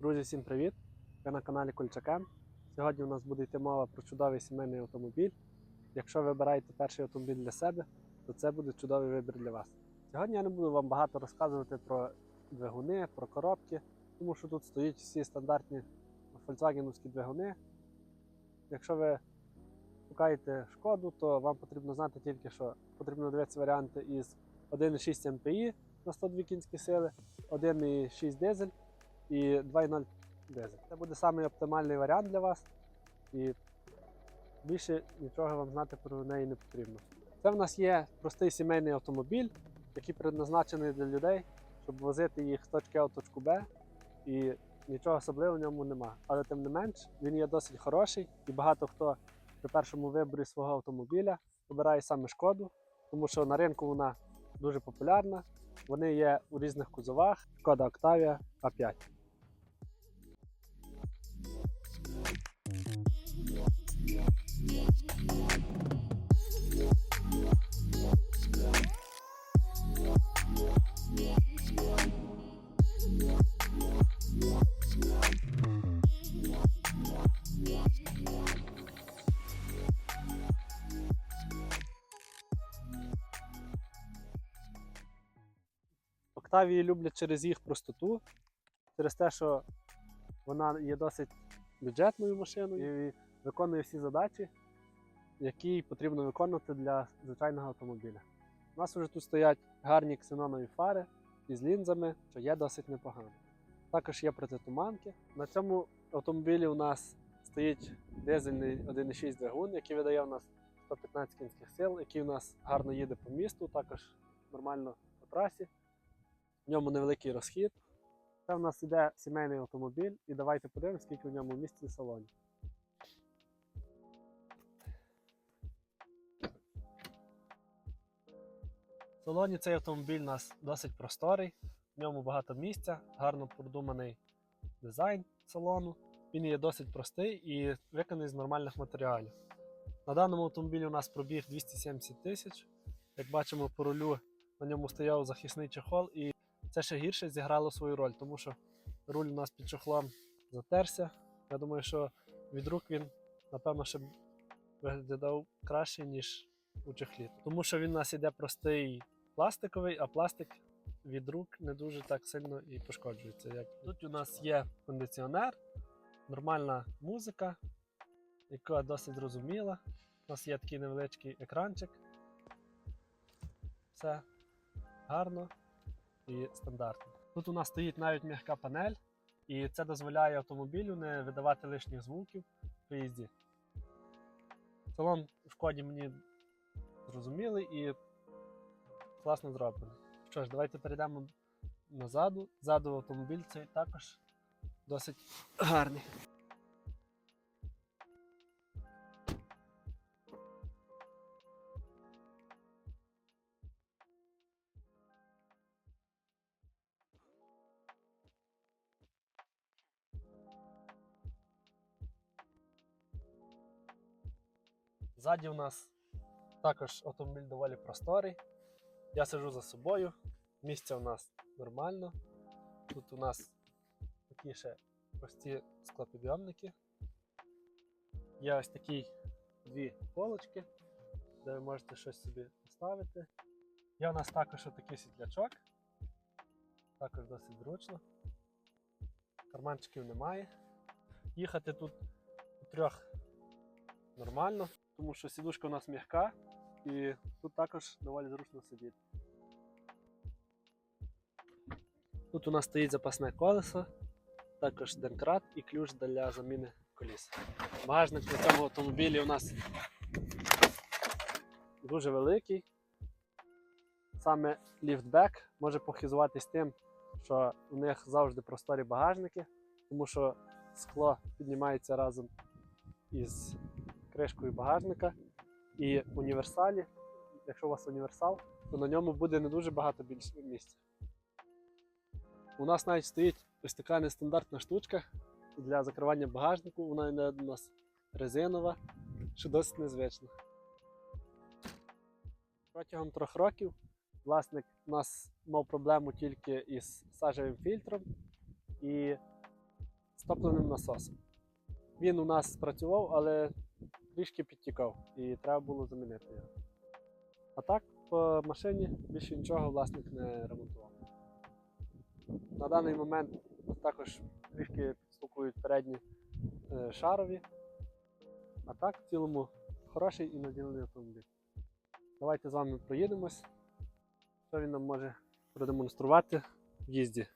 Друзі, всім привіт! Ви на каналі Кольчакен. Сьогодні у нас буде йти мова про чудовий сімейний автомобіль. Якщо ви обираєте перший автомобіль для себе, то це буде чудовий вибір для вас. Сьогодні я не буду вам багато розказувати про двигуни, про коробки, тому що тут стоять всі стандартні фольксвагенівські двигуни. Якщо ви шукаєте шкоду, то вам потрібно знати тільки, що потрібно дивитися варіанти із 1,6 МПІ на 102 кінські сили, 1,6 дизель і 2.0 дизель. Це буде самий оптимальний варіант для вас. І більше нічого вам знати про неї не потрібно. Це в нас є простий сімейний автомобіль, який предназначений для людей, щоб возити їх з точки А в точку Б. І нічого особливого в ньому нема. Але тим не менш, він є досить хороший, і багато хто при першому виборі свого автомобіля обирає саме шкоду, тому що на ринку вона дуже популярна. Вони є у різних кузовах. Шкода Octavia A5. Октавії люблять через їх простоту, через те, що вона є досить бюджетною машиною виконує всі задачі, які потрібно виконувати для звичайного автомобіля. У нас вже тут стоять гарні ксенонові фари із лінзами, що є досить непогано. Також є протитуманки. На цьому автомобілі у нас стоїть дизельний 1,6 двигун, який видає у нас 115 кінських сил, який у нас гарно їде по місту, також нормально по трасі. В ньому невеликий розхід. Це в нас іде сімейний автомобіль, і давайте подивимось, скільки в ньому місць в салоні. Салоні цей автомобіль у нас досить просторий, в ньому багато місця, гарно продуманий дизайн салону. Він є досить простий і виконаний з нормальних матеріалів. На даному автомобілі у нас пробіг 270 тисяч. Як бачимо, по рулю на ньому стояв захисний чехол, і це ще гірше зіграло свою роль, тому що руль у нас під чохлом затерся. Я думаю, що від рук він, напевно, ще виглядав краще, ніж у чехлі. Тому що він у нас іде простий пластиковий, а пластик від рук не дуже так сильно і пошкоджується. Як тут у нас є кондиціонер, нормальна музика, яка досить зрозуміла. У нас є такий невеличкий екранчик. Все гарно і стандартно. Тут у нас стоїть навіть м'яка панель, і це дозволяє автомобілю не видавати лишніх звуків при їзді. Салон в шкоді мені зрозумілий і класно зроблений. Що ж, давайте перейдемо назаду. Ззаду автомобіль цей також досить гарний. Ззаді у нас також автомобіль доволі просторий. Я сиджу за собою, місця у нас нормально. Тут у нас такі ще прості склопідйомники. Є ось такі дві полочки, де ви можете щось собі поставити. Є у нас також такий світлячок, також досить зручно. Карманчиків немає. Їхати тут у трьох нормально, тому що сідушка у нас м'яка і тут також доволі зручно сидіти. Тут у нас стоїть запасне колесо, також денкрат і ключ для заміни коліс. Багажник на цьому автомобілі у нас дуже великий. Саме ліфтбек може похизуватись тим, що у них завжди просторі багажники, тому що скло піднімається разом із кришкою багажника. І універсалі, якщо у вас універсал, то на ньому буде не дуже багато більше місця. У нас навіть стоїть ось така нестандартна штучка для закривання багажнику. Вона у нас резинова, що досить незвично. Протягом трьох років власник у нас мав проблему тільки із сажевим фільтром, і топливним насосом. Він у нас спрацював, але трішки підтікав і треба було замінити його. А так, по машині більше нічого власник не ремонтував. На даний момент також трішки підстукують передні е, шарові. А так, в цілому, хороший і надійний автомобіль. Давайте з вами проїдемось. Що він нам може продемонструвати в їзді.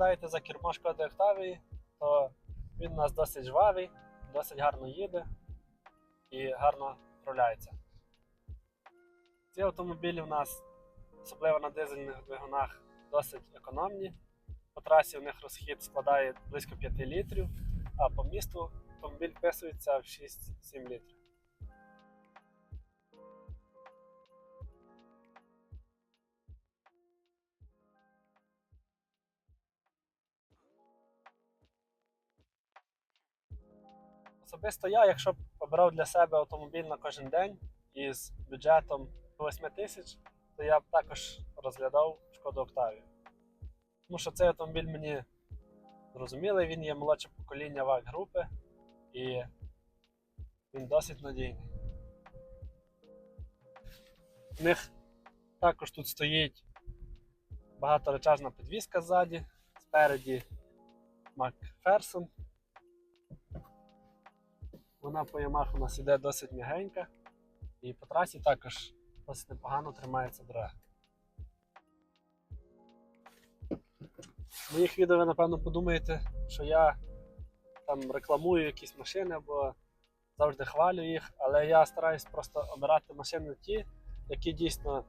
Сідаєте за кермо Шкоди Октавії, то він у нас досить жвавий, досить гарно їде і гарно вправляється. Ці автомобілі у нас, особливо на дизельних двигунах, досить економні. По трасі у них розхід складає близько 5 літрів, а по місту автомобіль вписується в 6-7 літрів. Особисто я, якщо б обрав для себе автомобіль на кожен день із бюджетом до 8 тисяч, то я б також розглядав шкоду Октавію. Тому що цей автомобіль мені зрозумілий, він є молодше покоління вак групи і він досить надійний. У них також тут стоїть багаторечажна підвізка ззаді, спереді Макферсон. Вона по ямах у нас іде досить м'ягенька і по трасі також досить непогано тримається дорога. В моїх відео ви напевно подумаєте, що я там рекламую якісь машини або завжди хвалю їх, але я стараюсь просто обирати машини ті, які дійсно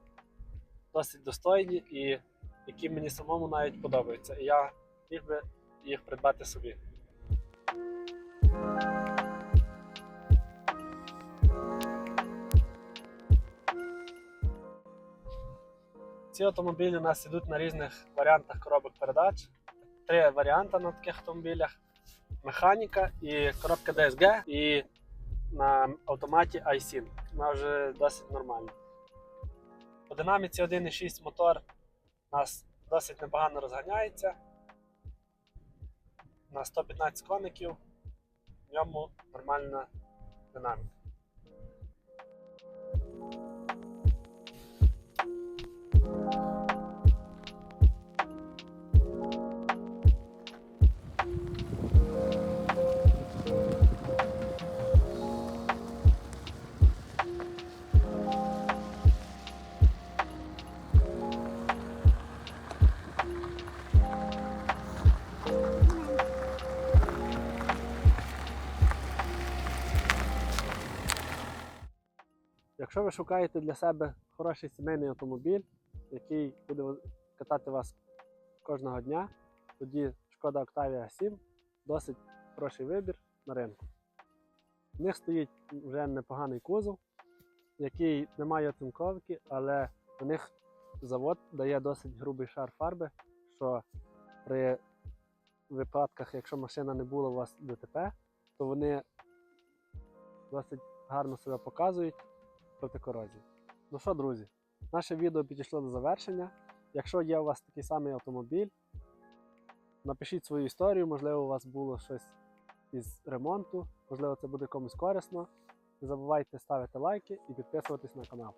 досить достойні і які мені самому навіть подобаються. І я міг би їх придбати собі. Ці автомобілі у нас йдуть на різних варіантах коробок передач. Три варіанти на таких автомобілях: механіка і коробка DSG, і на автоматі iSyn. Вона вже досить нормальна. По динаміці 1.6 мотор у нас досить непогано розганяється. На 115 коників в ньому нормальна динаміка. Якщо ви шукаєте для себе хороший сімейний автомобіль, який буде катати вас кожного дня, тоді шкода Octavia 7 досить хороший вибір на ринку. В них стоїть вже непоганий кузов, який не має оцинковки, але у них завод дає досить грубий шар фарби, що при випадках, якщо машина не була у вас ДТП, то вони досить гарно себе показують проти корозії. Ну що, друзі, наше відео підійшло до завершення. Якщо є у вас такий самий автомобіль, напишіть свою історію, можливо, у вас було щось із ремонту, можливо, це буде комусь корисно. Не забувайте ставити лайки і підписуватись на канал.